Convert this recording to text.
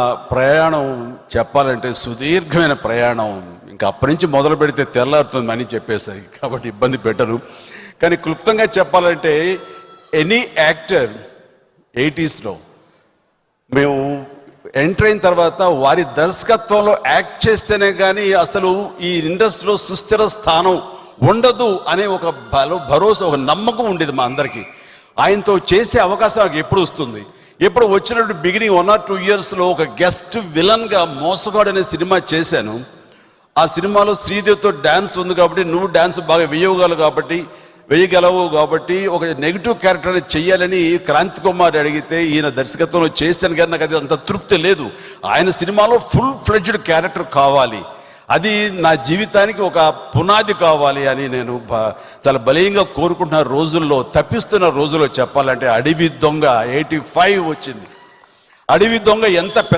ప్రయాణం చెప్పాలంటే సుదీర్ఘమైన ప్రయాణం. ఇంకా అప్పటి నుంచి మొదలు పెడితే తెల్లారుతుంది అని చెప్పేసాయి. కాబట్టి ఇబ్బంది పెట్టరు. కానీ క్లుప్తంగా చెప్పాలంటే ఎనీ యాక్టర్ ఎయిటీస్లో మేము ఎంటర్ అయిన తర్వాత వారి దర్శకత్వంలో యాక్ట్ చేస్తేనే కానీ అసలు ఈ ఇండస్ట్రీలో సుస్థిర స్థానం ఉండదు అనే ఒక బలో భరోసా ఒక నమ్మకం ఉండేది మా అందరికీ. ఆయనతో చేసే అవకాశం నాకు ఎప్పుడు వస్తుంది? ఇప్పుడు వచ్చినట్టు బిగినింగ్ వన్ ఆర్ టూ ఇయర్స్లో ఒక గెస్ట్ విలన్గా మోసగాడు అనే సినిమా చేశాను. ఆ సినిమాలో శ్రీదేవితో డ్యాన్స్ ఉంది కాబట్టి నువ్వు డ్యాన్స్ బాగా వేయగలవు కాబట్టి వేయగలవు కాబట్టి ఒక నెగిటివ్ క్యారెక్టర్ చేయాలని క్రాంతి కుమార్ అడిగితే ఈయన దర్శకత్వంలో చేశాను కానీ నాకు అది అంత తృప్తి లేదు. ఆయన సినిమాలో ఫుల్ ఫ్లెడ్జ్డ్ క్యారెక్టర్ కావాలి. అది నా జీవితానికి ఒక పునాది కావాలి అని నేను చాలా బలీయంగా కోరుకుంటున్న రోజుల్లో తప్పిస్తున్న రోజుల్లో చెప్పాలంటే అడవి దొంగ ఎయిటీ ఫైవ్ వచ్చింది. అడవి దొంగ ఎంత పెద్ద